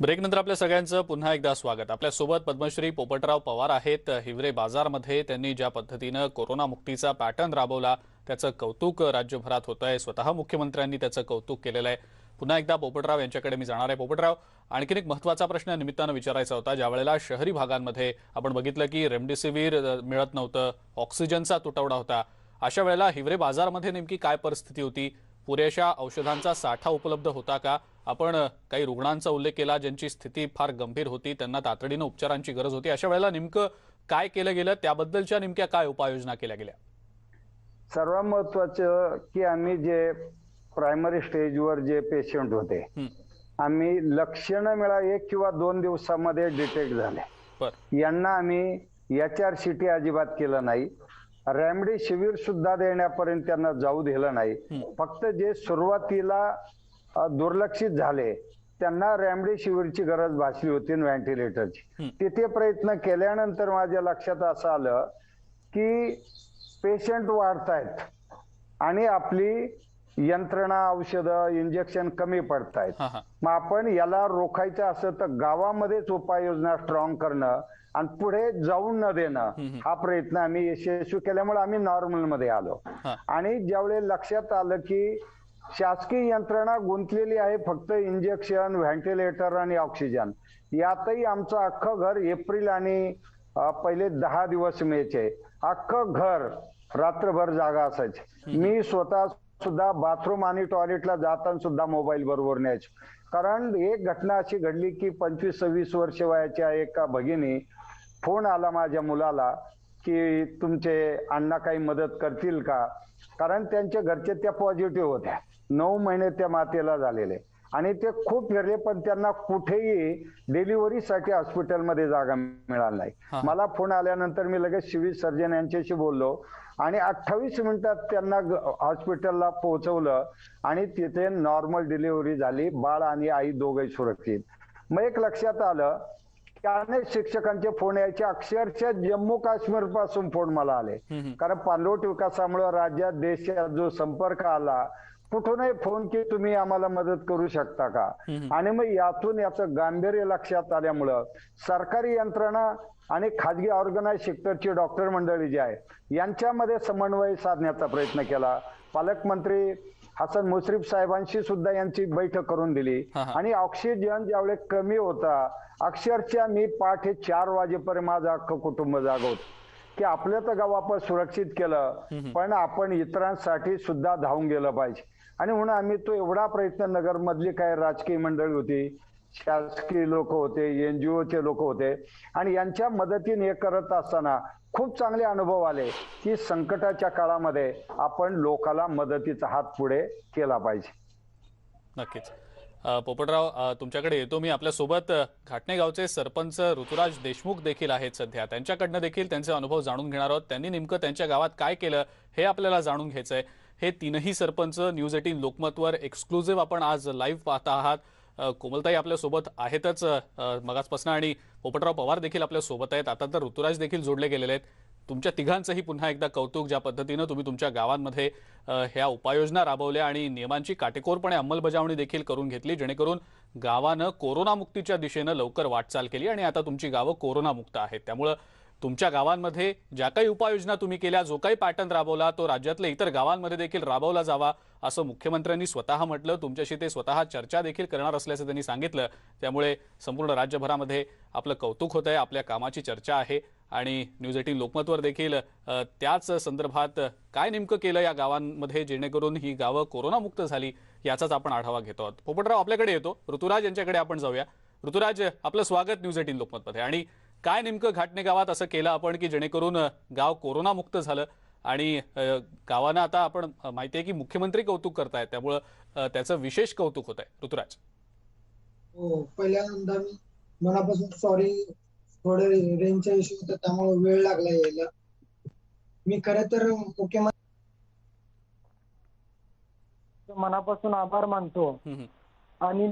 ब्रेकनंतर आपल्या सगळ्यांचं पुन्हा एकदा स्वागत. आपल्यासोबत पद्मश्री पोपटराव पवार आहेत. हिवरे बाजारमध्ये त्यांनी ज्या पद्धतीनं कोरोना मुक्तीचा पॅटर्न राबवला त्याचं कौतुक राज्यभरात होत आहे स्वतः मुख्यमंत्र्यांनी त्याचं कौतुक केलेलं आहे पुन्हा एकदा पोपटराव यांच्याकडे मी जाणार आहे. पोपटराव आणखीन एक महत्त्वाचा प्रश्न निमित्तानं विचारायचा होता. ज्यावेळेला शहरी भागांमध्ये आपण बघितलं की रेमडेसिवीर मिळत नव्हतं ऑक्सिजनचा तुटवडा होता. अशा वेळेला हिवरे बाजारमध्ये नेमकी काय परिस्थिती होती? पुरेशा औषधांचा साठा उपलब्ध होता का? आपण काही रुग्णांचा उल्लेख केला ज्यांची स्थिती फार गंभीर होती त्यांना तातडीनं उपचारांची गरज होती. अशा वेळेला नेमकं काय केलं गेलं? त्याबद्दलच्या नेमक्या काय उपाययोजना केल्या गेल्या? सर्वात महत्वाचं की आम्ही जे प्रायमरी स्टेजवर जे पेशंट होते आम्ही लक्षणं मिळा एक किंवा दोन दिवसामध्ये डिटेक्ट झाले. यांना आम्ही एच आर सी टी अजिबात केलं नाही रॅमडी शिबिर सुद्धा देण्यापर्यंत त्यांना जाऊ दिलं नाही. फक्त जे सुरुवातीला दुर्लक्षित झाले त्यांना रॅमडी शिबिरची गरज भासली होती. व्हेंटिलेटरची तिथे प्रयत्न केल्यानंतर माझ्या लक्षात असं आलं की पेशंट वाढतायत आणि आपली यंत्रणा औषधं इंजेक्शन कमी पडतायत मग आपण याला रोखायचं असं तर गावामध्येच उपाययोजना स्ट्रॉंग करणं आणि पुढे जाऊन न देणं. हा प्रयत्न आम्ही यशस्वी केल्यामुळे आम्ही नॉर्मलमध्ये आलो. आणि ज्यावेळेस लक्षात आलं की शासकीय यंत्रणा गुंतलेली आहे फक्त इंजेक्शन व्हेंटिलेटर आणि ऑक्सिजन यातही आमचं अख्खं घर एप्रिल आणि पहिले दहा दिवस मेचे. अख्खं घर रात्रभर जागा असायचे. मी स्वतः सुद्धा बाथरूम आणि टॉयलेटला जाताना सुद्धा मोबाईल बरोबर न्यायचो. कारण एक घटना अशी घडली की पंचवीस सव्वीस वर्ष वयाच्या एका भगिनी फोन आला माझ्या मुलाला की तुमचे अण्णा काही मदत करतील का? कारण त्यांच्या घरचे त्या पॉझिटिव्ह होत्या. नऊ महिने त्या मातेला झालेले. आणि ते खूप फिरले पण त्यांना कुठेही डिलिव्हरीसाठी हॉस्पिटलमध्ये जागा मिळाली नाही. मला फोन आल्यानंतर मी लगेच सिव्हिल सर्जन यांच्याशी बोललो आणि अठ्ठावीस मिनिटात त्यांना हॉस्पिटलला पोहोचवलं आणि तिथे नॉर्मल डिलिव्हरी झाली. बाळ आणि आई दोघे सुरक्षित. मग एक लक्षात आलं की अनेक शिक्षकांचे फोन यायचे. अक्षरशः जम्मू काश्मीरपासून फोन मला आले. कारण पाणलोट विकासामुळे राज्यात देशात जो संपर्क आला कुठूनही फोन की तुम्ही आम्हाला मदत करू शकता का. आणि मग यातून याचं गांभीर्य लक्षात आल्यामुळं सरकारी यंत्रणा आणि खाजगी ऑर्गनाइज सेक्टरची डॉक्टर मंडळी जी आहे यांच्यामध्ये समन्वय साधण्याचा प्रयत्न केला. पालकमंत्री हसन मुश्रीफ साहेबांशी सुद्धा यांची बैठक करून दिली. आणि ऑक्सिजन ज्यावेळेस कमी होता अक्षरशः मी पहाटे चार वाजेपर्यंत माझं अख्खं कुटुंब जागवत. की आपलं तर गाव आपण सुरक्षित केलं पण आपण इतरांसाठी सुद्धा धावून गेलं पाहिजे. आणि म्हणून आम्ही तो एवढा प्रयत्न नगर मधली काही राजकीय मंडळी होती शासकीय लोक होते एनजीओचे लोक होते आणि यांच्या मदतीने हे करत असताना खूप चांगले अनुभव आले की संकटाच्या काळामध्ये आपण लोकाला मदतीचा हात पुढे केला पाहिजे. नक्कीच. पोपटराव तुमच्याकडे येतो मी. आपल्यासोबत अ, घाटणे गावचे सरपंच ऋतुराज देशमुख देखील आहेत सध्या. त्यांच्याकडनं देखील त्यांचे अनुभव जाणून घेणार आहोत. त्यांनी नेमकं त्यांच्या गावात काय केलं हे आपल्याला जाणून घ्यायचं आहे हे तीनही सरपंच न्यूज एटीन लोकमतवर एक्सक्लुझिव्ह आपण आज लाईव्ह पाहता आहात. कोमलताई आपल्यासोबत आहेतच. मगासपासनं आणि पोपटराव पवार देखील आपल्यासोबत आहेत. आता तर ऋतुराज देखील जोडले गेलेले आहेत. तुमच्या तिघांचंही पुन्हा एकदा कौतुक ज्या पद्धतीनं तुम्ही तुमच्या गावांमध्ये ह्या उपाययोजना राबवल्या आणि नियमांची काटेकोरपणे अंमलबजावणी देखील करून घेतली जेणेकरून गावानं कोरोनामुक्तीच्या दिशेनं लवकर वाटचाल केली आणि आता तुमची गावं कोरोनामुक्त आहेत. त्यामुळं तुमच्या गावांमध्ये ज्या काही उपाययोजना तुम्ही केल्या जो काही पॅटर्न राबवला तो राज्यातल्या इतर गावांमध्ये देखील राबवला जावा असं मुख्यमंत्र्यांनी स्वतः म्हटलं. तुमच्याशी ते स्वतः चर्चा देखील करणार असल्याचं त्यांनी सांगितलं. त्यामुळे संपूर्ण राज्यभरामध्ये आपलं कौतुक होत आहे आपल्या कामाची चर्चा आहे आणि न्यूज एटीन लोकमतवर देखील त्याच संदर्भात काय नेमकं केलं या गावांमध्ये जेणेकरून ही गावं कोरोनामुक्त झाली याचाच आपण आढावा घेतो. आहोत पोपटराव आपल्याकडे येतो. ऋतुराज यांच्याकडे आपण जाऊया. ऋतुराज आपलं स्वागत न्यूज एटीन लोकमतमध्ये. आणि काय नेमकं घाटणे गावात असं केलं आपण की जेणेकरून गाव कोरोनामुक्त झालं? आणि गावांना आता आपण माहिती आहे की मुख्यमंत्री कौतुक करतायत. त्यामुळं त्याचं विशेष कौतुक होत आहे ऋतुराज. हो पहिल्यांदा मी मनापासून सॉरी थोडं रेंजचा इश्यू होता त्यामुळे वेळ लागला यायला. मी खरं तर मुख्यमंत्री मनापासून आभार मानतो. आणि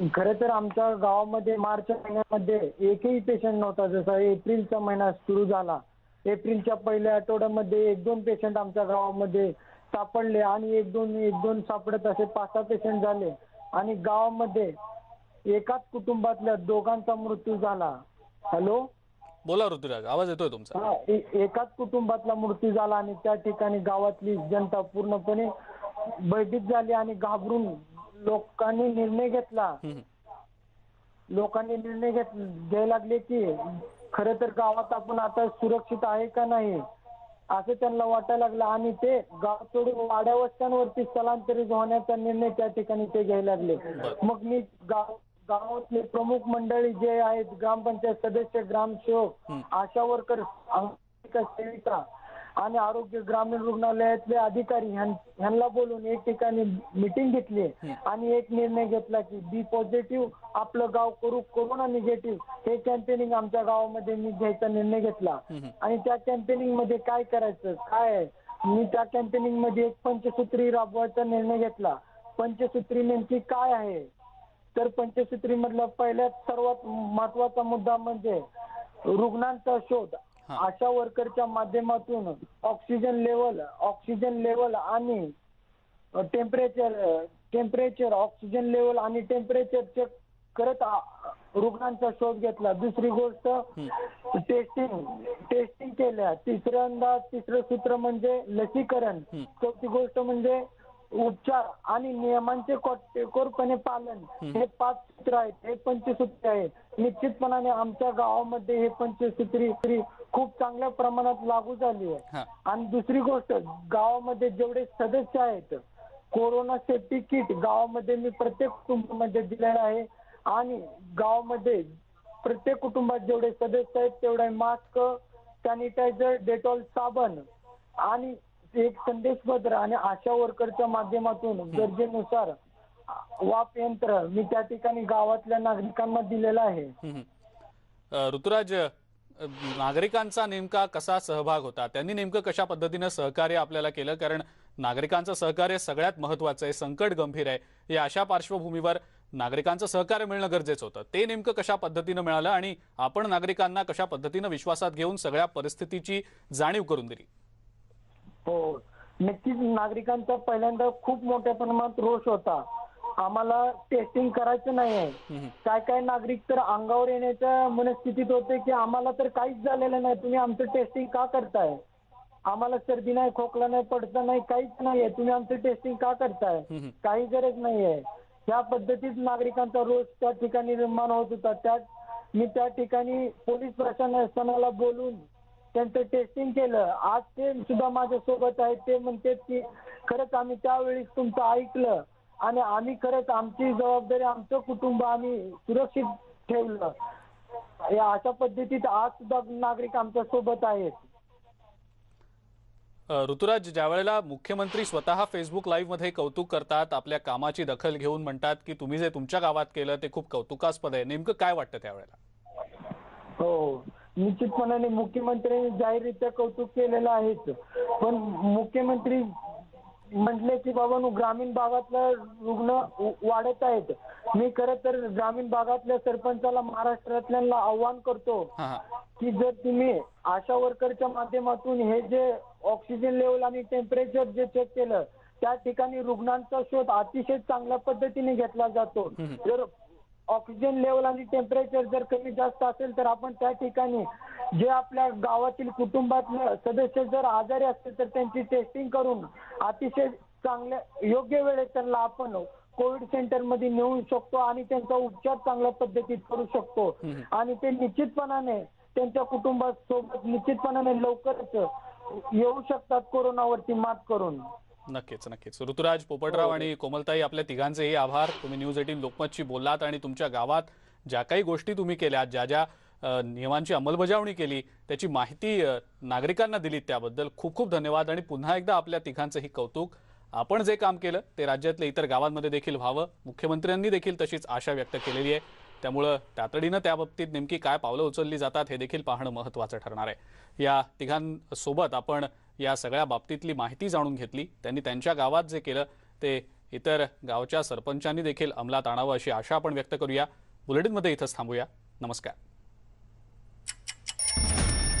खरं तर आमच्या गावामध्ये मार्च महिन्यामध्ये एकही पेशंट नव्हता. जसा एप्रिलचा महिना सुरू झाला. एप्रिलच्या पहिल्या आठवड्यामध्ये एक दोन पेशंट आमच्या गावामध्ये सापडले आणि एक दोन एक दोन सापडत असे पाच सहा पेशंट झाले. आणि गावामध्ये एकाच कुटुंबातल्या दोघांचा मृत्यू झाला. हॅलो? बोला ऋतुराज आवाज येतोय तुमचा. हा, ए- एकाच कुटुंबातला मृत्यू झाला आणि त्या ठिकाणी गावातली जनता पूर्णपणे भयभीत झाली आणि घाबरून लोकांनी निर्णय घेतला. लोकांनी निर्णय घेत घ्यायला लागले की खरं तर गावात आपण आता सुरक्षित आहे का नाही असं त्यांना वाटायला लागलं आणि ते गाव सोडून वाड्या वस्त्यांवरती स्थलांतरित होण्याचा निर्णय त्या ठिकाणी ते घ्यायला लागले मग मी गाव गावातले प्रमुख मंडळी जे आहेत ग्रामपंचायत सदस्य ग्रामसेवक आशा वर्कर सेविका आणि आरोग्य ग्रामीण रुग्णालयातले अधिकारी ह्यां- ह्यांना बोलून एक ठिकाणी मिटिंग घेतली आणि एक निर्णय घेतला की बी पॉझिटिव्ह आपलं गाव करू कोरोना निगेटिव्ह हे कॅम्पेनिंग आमच्या गावामध्ये मी घ्यायचा निर्णय घेतला. आणि त्या कॅम्पेनिंगमध्ये काय करायचं काय आहे? मी त्या कॅम्पेनिंगमध्ये एक पंचसूत्री राबवायचा निर्णय घेतला. पंचसूत्री नेमकी काय आहे? तर पंचसूत्री मधला पहिल्यात सर्वात महत्त्वाचा मुद्दा म्हणजे रुग्णांचा शोध. आशा वर्करच्या माध्यमातून ऑक्सिजन लेवल ऑक्सिजन लेवल आणि टेम्परेचर टेम्परेचर ऑक्सिजन लेवल आणि टेम्परेचर चेक करत रुग्णांचा शोध घेतला. दुसरी गोष्ट टेस्टिंग टेस्टिंग केल्या. तिसऱ्यांदा तिसरं सूत्र म्हणजे लसीकरण. चौथी गोष्ट म्हणजे उपचार आणि नियमांचे कोटेकोरपणे पालन. हे पाच सूत्र आहेत. हे पंचसूत्री आहेत. निश्चितपणाने आमच्या गावामध्ये हे पंचसूत्री खूप चांगल्या प्रमाणात लागू झाली आहे. हा. आणि दुसरी गोष्ट गावामध्ये जेवढे सदस्य आहेत कोरोना सेफ्टी किट गावामध्ये मी प्रत्येक कुटुंबामध्ये दिलेलं आहे. आणि गावामध्ये प्रत्येक कुटुंबात जेवढे सदस्य आहेत तेवढे मास्क सॅनिटायझर डेटॉल साबण आणि एक संदेशपत्र आणि आशा वर्करच्या माध्यमातून गरजेनुसार वाप यंत्र मी त्या ठिकाणी गावातल्या नागरिकांना दिलेलं आहे. हम्म. अ, ऋतुराज नागरिकांचा नेमका कसा सहभाग होता? त्यांनी नेमकं कशा पद्धतीनं सहकार्य आपल्याला केलं? कारण नागरिकांचं सहकार्य सगळ्यात महत्वाचं आहे संकट गंभीर आहे. या अशा पार्श्वभूमीवर नागरिकांचं सहकार्य मिळणं गरजेचं होतं. ते नेमकं कशा पद्धतीनं मिळालं आणि आपण नागरिकांना कशा पद्धतीनं विश्वासात घेऊन सगळ्या परिस्थितीची जाणीव करून दिली? हो. नक्कीच नागरिकांचा पहिल्यांदा खूप मोठ्या प्रमाणात रोष होता. आम्हाला टेस्टिंग करायचं नाही आहे. काय काय नागरिक तर अंगावर येण्याच्या मनस्थितीत होते की आम्हाला तर काहीच झालेलं नाही. तुम्ही आमचं टेस्टिंग का करताय? आम्हाला सर्दी नाही खोकला नाही पडता नाही काहीच नाहीये तुम्ही आमचं टेस्टिंग का करताय. काही गरज नाहीये ह्या पद्धतीत नागरिकांचा रोष त्या ठिकाणी निर्माण होत होता. त्या मी त्या ठिकाणी पोलीस प्रशासनाला बोलून त्यांचं टेस्टिंग केलं. आज ते सुद्धा माझ्या सोबत आहेत. ते म्हणतात की खरंच आम्ही त्यावेळी तुमचं ऐकलं. आणि आम्ही खरंच आमची जबाबदारी आमचं कुटुंब आम्ही सुरक्षित ठेवलं. या अशा पद्धतीत आज सुद्धा नागरिक आमच्यासोबत आहेत. ऋतुराज ज्या वेळेला मुख्यमंत्री स्वतः फेसबुक लाईव्हमध्ये कौतुक करतात आपल्या कामाची दखल घेऊन म्हणतात की तुम्ही जे तुमच्या गावात केलं ते खूप कौतुकास्पद आहे. नेमकं काय वाटतं त्यावेळेला? हो निश्चितपणाने मुख्यमंत्र्यांनी जाहीररित्या कौतुक केलेलं आहेच. पण मुख्यमंत्री म्हटले की बाबा ग्रामीण भागातलं रुग्ण वाढत आहेत. मी खरं तर ग्रामीण भागातल्या सरपंचाला महाराष्ट्रातल्यांना आव्हान करतो की जर तुम्ही आशा वर्करच्या माध्यमातून हे जे ऑक्सिजन लेवल आणि टेम्परेचर जे चेक केलं त्या ठिकाणी रुग्णांचा शोध अतिशय चांगल्या पद्धतीने घेतला जातो. जर ऑक्सिजन लेवल आणि टेम्परेचर जर कमी जास्त असेल तर आपण त्या ठिकाणी जे आपल्या गावातील कुटुंबातले सदस्य जर आजारी असतील तर त्यांची टेस्टिंग करून अतिशय चांगल्या योग्य वेळेत त्यांना आपण कोविड सेंटरमध्ये नेऊ शकतो आणि त्यांचा उपचार चांगल्या पद्धतीत करू शकतो. आणि ते निश्चितपणाने त्यांच्या कुटुंबासोबत निश्चितपणाने लवकरच येऊ शकतात कोरोनावरती मात करून. नक्कीच नक्कीच. ऋतुराज पोपटराव आणि कोमलताई आपल्या तिघांचेही आभार. तुम्ही न्यूज एटीन लोकमतशी बोललात आणि तुमच्या गावात ज्या काही गोष्टी तुम्ही केल्या ज्या ज्या नियमांची अंमलबजावणी केली त्याची माहिती नागरिकांना दिली त्याबद्दल खूप खूप धन्यवाद आणि पुन्हा एकदा आपल्या तिघांचंही कौतुक. आपण जे काम केलं ते राज्यातल्या इतर गावांमध्ये देखील व्हावं. मुख्यमंत्र्यांनी देखील तशीच आशा व्यक्त केलेली आहे. त्यामुळं तातडीनं त्या बाबतीत नेमकी काय पावलं उचलली जातात हे देखील पाहणं महत्त्वाचं ठरणार आहे. या तिघांसोबत आपण या सगळ्या बाबतीतली माहिती जाणून घेतली. त्यांनी त्यांच्या गावात जे केलं ते इतर गावच्या सरपंचांनी देखील अंमलात आणावं अशी आशा आपण व्यक्त करूया. बुलेटिनमध्ये इथंच थांबूया. नमस्कार.